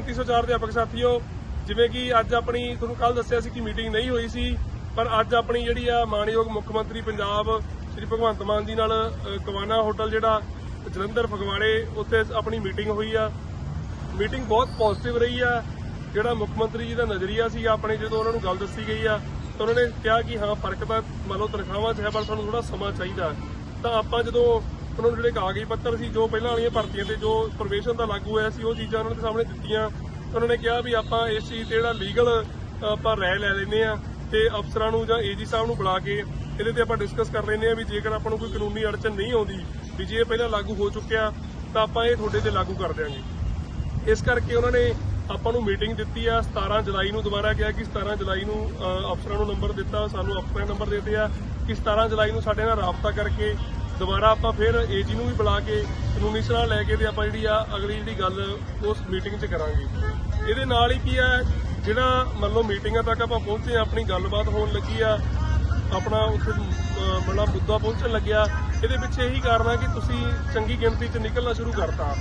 3704 ਅਧਿਆਪਕ ਸਾਥੀਓ ਜਿਵੇਂ ਕਿ ਅੱਜ ਆਪਣੀ ਤੁਹਾਨੂੰ ਕੱਲ ਦੱਸਿਆ ਸੀ ਕਿ ਮੀਟਿੰਗ ਨਹੀਂ ਹੋਈ ਸੀ ਪਰ ਅੱਜ ਆਪਣੀ ਜਿਹੜੀ ਆ ਮਾਨਯੋਗ ਮੁੱਖ ਮੰਤਰੀ ਪੰਜਾਬ ਸ੍ਰੀ ਭਗਵੰਤ ਮਾਨ ਜੀ ਨਾਲ ਅ, ਕਵਾਨਾ ਹੋਟਲ ਜਿਹੜਾ ਜਲੰਧਰ ਫਗਵਾੜੇ ਉੱਥੇ ਆਪਣੀ ਮੀਟਿੰਗ ਹੋਈ ਆ। ਮੀਟਿੰਗ ਬਹੁਤ ਪੋਜ਼ਿਟਿਵ ਰਹੀ ਆ। ਜਿਹੜਾ ਮੁੱਖ ਮੰਤਰੀ ਜੀ ਦਾ ਨਜ਼ਰੀਆ ਸੀ ਆਪਣੇ ਜਦੋਂ ਉਹਨਾਂ ਨੂੰ ਗੱਲ ਦੱਸੀ ਗਈ ਆ ਤਾਂ ਉਹਨਾਂ ਨੇ ਕਿਹਾ ਕਿ ਹਾਂ ਫ਼ਰਕ ਤਾਂ ਮੰਨ ਲਓ ਤਨਖਾਹਾਂ 'ਚ ਹੈ ਪਰ ਸਾਨੂੰ ਥੋੜਾ ਸਮਾਂ ਚਾਹੀਦਾ। ਤਾਂ ਆਪਾਂ ਜਦੋਂ ਉਹਨਾਂ ਨੂੰ ਜਿਹੜੇ ਕਾਗਜ਼ ਪੱਤਰ ਸੀ, ਜੋ ਪਹਿਲਾਂ ਵਾਲੀਆਂ ਭਰਤੀਆਂ ਤੇ ਜੋ ਪ੍ਰੋਵੇਸ਼ਨ ਦਾ ਲਾਗੂ ਹੋਇਆ ਸੀ, ਉਹ ਚੀਜ਼ਾਂ ਉਹਨਾਂ ਦੇ ਸਾਹਮਣੇ ਦਿੱਤੀਆਂ। ਉਹਨਾਂ ਨੇ ਕਿਹਾ ਵੀ ਆਪਾਂ ਇਸ ਚੀਜ਼ ਤੇ ਜਿਹੜਾ ਲੀਗਲ ਆਪਾਂ ਰਾਏ ਲੈ ਲੈਂਦੇ ਆ ਤੇ ਅਫਸਰਾਂ ਨੂੰ ਜਾਂ ਏਜੀ ਸਾਹਿਬ ਨੂੰ ਬੁਲਾ ਕੇ ਇਹਦੇ ਤੇ ਆਪਾਂ ਡਿਸਕਸ ਕਰ ਲੈਂਦੇ ਆ ਵੀ ਜੇਕਰ ਆਪਾਂ ਨੂੰ ਕੋਈ ਕਾਨੂੰਨੀ ਅੜਚਨ ਨਹੀਂ ਆਉਂਦੀ, ਵੀ ਜੇ ਇਹ ਪਹਿਲਾਂ ਲਾਗੂ ਹੋ ਚੁੱਕਿਆ, ਤਾਂ ਆਪਾਂ ਇਹ ਤੁਹਾਡੇ ਤੇ ਲਾਗੂ ਕਰ ਦਿਆਂਗੇ। ਇਸ ਕਰਕੇ ਉਹਨਾਂ ਨੇ ਆਪਾਂ ਨੂੰ ਮੀਟਿੰਗ ਦਿੱਤੀ ਆ 17 ਜੁਲਾਈ ਨੂੰ ਦੁਬਾਰਾ ਕਿਹਾ ਕਿ 17 ਜੁਲਾਈ ਨੂੰ ਅਫਸਰਾਂ ਨੂੰ ਨੰਬਰ ਦਿੱਤਾ, ਸਾਨੂੰ ਅਫਸਰਾਂ ਨੇ ਨੰਬਰ ਦਿੱਤੇ ਆ ਕਿ 17 ਜੁਲਾਈ ਨੂੰ ਸਾਡੇ ਨਾਲ ਰਾਬਤਾ ਕਰਕੇ ਦੁਬਾਰਾ ਆਪਾਂ ਫਿਰ ਏਜੀ ਨੂੰ ਵੀ ਬੁਲਾ ਕੇ ਕਾਨੂੰਨੀ ਸਲਾਹ ਲੈ ਕੇ ਤੇ ਆਪਾਂ ਜਿਹੜੀ ਆ ਅਗਲੀ ਜਿਹੜੀ ਗੱਲ ਉਸ ਮੀਟਿੰਗ 'ਚ ਕਰਾਂਗੇ। ਇਹਦੇ ਨਾਲ ਹੀ ਕੀ ਆ ਜਿਹੜਾ ਮੰਨ ਲਓ ਮੀਟਿੰਗਾਂ ਤੱਕ ਆਪਾਂ ਪਹੁੰਚੇ ਆ ਆਪਣੀ ਗੱਲਬਾਤ ਹੋਣ ਲੱਗੀ ਆ ਆਪਣਾ ਉੱਥੇ ਅ, ਬੜਾ ਮੁੱਦਾ ਪਹੁੰਚਣ ਲੱਗਿਆ। ਇਹਦੇ ਪਿੱਛੇ ਇਹੀ ਕਾਰਨ ਆ ਕਿ ਤੁਸੀਂ ਚੰਗੀ ਗਿਣਤੀ 'ਚ ਨਿਕਲਣਾ ਸ਼ੁਰੂ ਕਰਤਾ।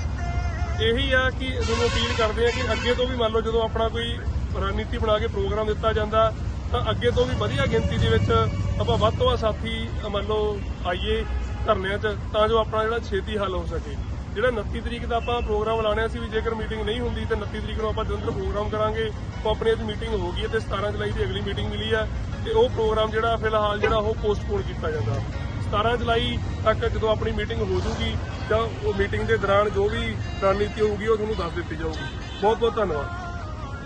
ਇਹੀ ਆ ਕਿ ਤੁਹਾਨੂੰ ਅਪੀਲ ਕਰਦੇ ਆ ਕਿ ਅੱਗੇ ਤੋਂ ਵੀ ਮੰਨ ਲਓ ਜਦੋਂ ਆਪਣਾ ਕੋਈ ਰਣਨੀਤੀ ਬਣਾ ਕੇ ਪ੍ਰੋਗਰਾਮ ਦਿੱਤਾ ਜਾਂਦਾ ਤਾਂ ਅੱਗੇ ਤੋਂ ਵੀ ਵਧੀਆ ਗਿਣਤੀ ਦੇ ਵਿੱਚ ਆਪਾਂ ਵੱਧ ਤੋਂ ਵੱਧ ਸਾਥੀ ਮੰਨ ਲਓ ਆਈਏ। ਧਰਨਿਆਂ 'ਚ ਤਾਂ ਜੋ ਆਪਣਾ ਜਿਹੜਾ ਛੇਤੀ ਹੱਲ ਹੋ ਸਕੇ। ਜਿਹੜਾ 29 ਤਰੀਕ ਦਾ ਆਪਾਂ ਪ੍ਰੋਗਰਾਮ ਲਾਣਿਆ ਸੀ ਵੀ ਜੇਕਰ ਮੀਟਿੰਗ ਨਹੀਂ ਹੁੰਦੀ ਤੇ 29 ਤਰੀਕ ਨੂੰ ਆਪਾਂ ਜਲੰਧਰ ਪ੍ਰੋਗਰਾਮ ਕਰਾਂਗੇ ਉਹ ਆਪਣੀ ਅੱਜ ਮੀਟਿੰਗ ਹੋ ਗਈ ਹੈ ਤੇ 17 ਜੁਲਾਈ ਦੀ ਅਗਲੀ ਮੀਟਿੰਗ ਮਿਲੀ ਆ ਤੇ ਉਹ ਪ੍ਰੋਗਰਾਮ ਜਿਹੜਾ ਫਿਲਹਾਲ ਜਿਹੜਾ ਉਹ ਪੋਸਟਪੋਨ ਕੀਤਾ ਜਾਂਦਾ। 17 ਜੁਲਾਈ ਤੱਕ ਜਦੋਂ ਆਪਣੀ ਮੀਟਿੰਗ ਹੋ ਜੂਗੀ ਜਾਂ ਉਹ ਮੀਟਿੰਗ ਦੇ ਦੌਰਾਨ ਜੋ ਵੀ ਰਣਨੀਤੀ ਹੋਊਗੀ ਉਹ ਤੁਹਾਨੂੰ ਦੱਸ ਦਿੱਤੀ ਜਾਊਗੀ। ਬਹੁਤ ਬਹੁਤ ਧੰਨਵਾਦ।